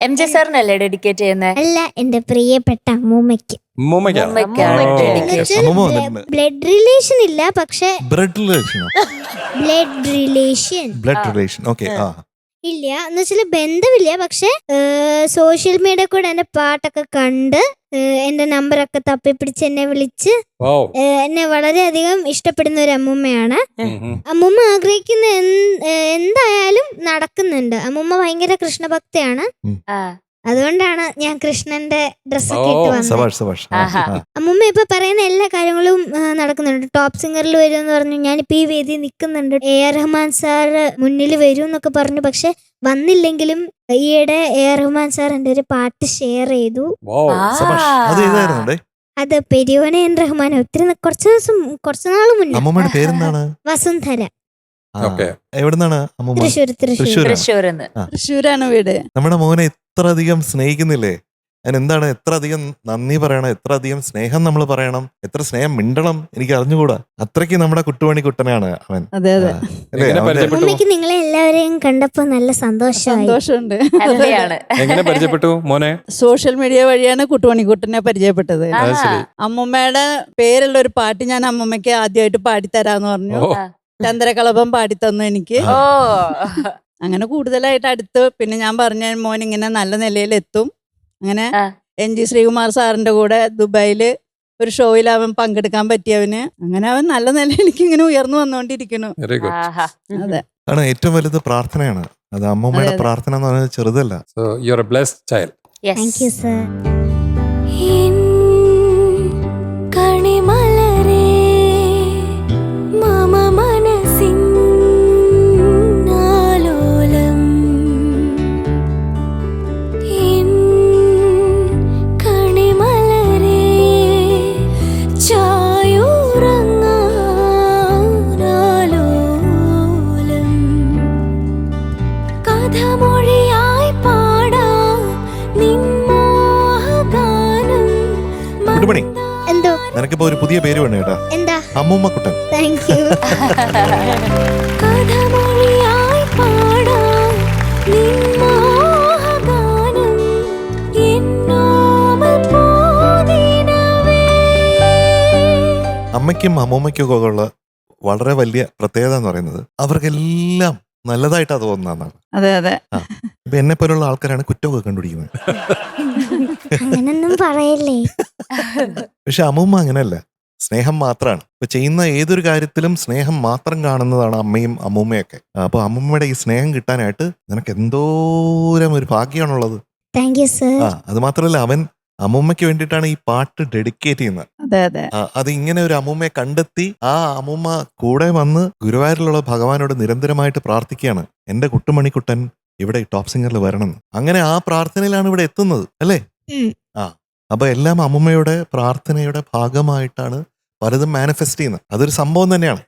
M J സാറിനല്ലേ dedicate ചെയ്യുന്നത് അല്ല എന്റെ പ്രിയപ്പെട്ട അമ്മൂമ്മയ്ക്ക്. ബ്ലഡ് റിലേഷൻ ഇല്ല പക്ഷെ blood relation blood relation. Blood ആ. റിലേഷൻ. ഓക്കെ ഇല്ല എന്ന് വെച്ചാൽ ബന്ധമില്ല പക്ഷെ സോഷ്യൽ മീഡിയ കൂടെ എന്റെ പാട്ടൊക്കെ കണ്ട് എന്റെ നമ്പറൊക്കെ തപ്പിപ്പിടിച്ച് എന്നെ വിളിച്ച് എന്നെ വളരെയധികം ഇഷ്ടപ്പെടുന്ന ഒരു അമ്മൂമ്മയാണ്. അമ്മൂമ്മ ആഗ്രഹിക്കുന്ന എന്തായാലും അമ്മമ്മ ഭയങ്കര കൃഷ്ണഭക്തയാണ്. അതുകൊണ്ടാണ് ഞാൻ കൃഷ്ണന്റെ ഡ്രസ്സൊക്കെ ഓ, ഇട്ട് വന്നത്. അമ്മൂമ്മ ഇപ്പൊ പറയുന്ന എല്ലാ കാര്യങ്ങളും നടക്കുന്നുണ്ട്. ടോപ്പ് സിംഗറിൽ വരും എന്ന് പറഞ്ഞു ഞാനിപ്പോ ഈ വേദി നിൽക്കുന്നുണ്ട്. എ. ആർ. റഹ്മാൻ സാർ മുന്നിൽ വരും എന്നൊക്കെ പറഞ്ഞു പക്ഷെ വന്നില്ലെങ്കിലും ഈയിടെ എ. ആർ. റഹ്മാൻ സാർ എന്റെ ഒരു പാട്ട് ഷെയർ ചെയ്തു. അത് പെരിയോനെ റഹ്മാൻ ഒത്തിരി കുറച്ചു ദിവസം കുറച്ചു നാൾ മുന്നേ. വസുന്ധര. എവിടുന്നാണ് തൃശ്ശൂരാണ്? വീട്. നമ്മുടെ മോനെ ഇത്ര അധികം സ്നേഹിക്കുന്നില്ലേ? അതിന് എന്താണ് എത്ര അധികം നന്ദി പറയണം? എത്ര അധികം സ്നേഹം നമ്മൾ പറയണം? എത്ര സ്നേഹം മിണ്ടണം? എനിക്ക് അറിഞ്ഞുകൂടാ. അത്രയ്ക്ക് നമ്മുടെ കുട്ടുപണി കുട്ടനാണ് അവൻ. അതെ അതെ. എങ്ങനെ പരിചയപ്പെട്ടു? അമ്മയ്ക്ക് നിങ്ങളെ എല്ലാവരെയും കണ്ടപ്പോ നല്ല സന്തോഷമായി. സന്തോഷമുണ്ട്. എങ്ങനെ പരിചയപ്പെട്ടു മോനെ? സോഷ്യൽ മീഡിയ വഴിയാണ് കുട്ടുമണിക്കുട്ടനെ പരിചയപ്പെട്ടത്. അമ്മുമ്മയുടെ പേരുള്ള ഒരു പാട്ട് ഞാൻ അമ്മൂമ്മയ്ക്ക് ആദ്യമായിട്ട് പാടിത്തരാന്ന് പറഞ്ഞു. ചന്ദ്രകളഭം പാടിത്തന്നു എനിക്ക്. ഓ അങ്ങനെ കൂടുതലായിട്ട് അടുത്ത് പിന്നെ ഞാൻ പറഞ്ഞ മോൻ ഇങ്ങനെ നല്ല നിലയിൽ എത്തും അങ്ങനെ. എൻ ജി ശ്രീകുമാർ സാറിന്റെ കൂടെ ദുബായിൽ ഒരു ഷോയിൽ അവൻ പങ്കെടുക്കാൻ പറ്റിയവന്. അങ്ങനെ അവൻ നല്ല നിലയിലേക്ക് ഇങ്ങനെ ഉയർന്നു വന്നുകൊണ്ടിരിക്കുന്നു. വെരി ഗുഡ് അതെ. ആണ് ഏറ്റവും വലുത് പ്രാർത്ഥനയാണ്. അത് അമ്മൂമ്മയുടെ. പ്രാർത്ഥന എന്ന് പറയുന്നത് ചെറുതല്ല. So you are a blessed child Yes. Thank you sir നിനക്കിപ്പോ ഒരു പുതിയ പേര് വേണം കേട്ടാ. എന്താ? അമ്മൂമ്മ കുട്ടൻ താങ്ക് യു അമ്മയ്ക്കും അമ്മൂമ്മയ്ക്കും ഒക്കെ ഉള്ള വളരെ വലിയ പ്രത്യേകത എന്ന് പറയുന്നത് അവർക്കെല്ലാം നല്ലതായിട്ടാ തോന്നുന്നതാണ് അതെ അതെ. ഇപ്പൊ എന്നെ പോലുള്ള ആൾക്കാരാണ് കുറ്റമൊക്കെ കണ്ടുപിടിക്കുന്നത്. അങ്ങനൊന്നും പറയല്ലേ. പക്ഷെ അമ്മൂമ്മ അങ്ങനെയല്ല. സ്നേഹം മാത്രമാണ് ഇപ്പൊ ചെയ്യുന്ന ഏതൊരു കാര്യത്തിലും സ്നേഹം മാത്രം കാണുന്നതാണ് അമ്മയും അമ്മൂമ്മയൊക്കെ. അപ്പൊ അമ്മൂമ്മയുടെ ഈ സ്നേഹം കിട്ടാനായിട്ട് നിനക്ക് എന്തോരം ഒരു ഭാഗ്യമാണുള്ളത്. താങ്ക് യു സർ ആ അത് മാത്രമല്ല അവൻ അമ്മൂമ്മയ്ക്ക് വേണ്ടിയിട്ടാണ് ഈ പാട്ട് ഡെഡിക്കേറ്റ് ചെയ്യുന്നത്. അതെ അതെ. അത് ഇങ്ങനെ ഒരു അമ്മൂമ്മയെ കണ്ടെത്തി ആ അമ്മൂമ്മ കൂടെ വന്ന് ഗുരുവായൂരിലുള്ള ഭഗവാനോട് നിരന്തരമായിട്ട് പ്രാർത്ഥിക്കുകയാണ്. എന്റെ കുട്ടുമണിക്കുട്ടൻ ഇവിടെ ടോപ്പ് സിംഗറിൽ വരണം അങ്ങനെ ആ പ്രാർത്ഥനയിലാണ് ഇവിടെ എത്തുന്നത് അല്ലേ? ആ അപ്പൊ എല്ലാം അമ്മമ്മയുടെ പ്രാർത്ഥനയുടെ ഭാഗമായിട്ടാണ് പലതും മാനിഫെസ്റ്റ് ചെയ്യുന്നത്. അതൊരു സംഭവം തന്നെയാണ്.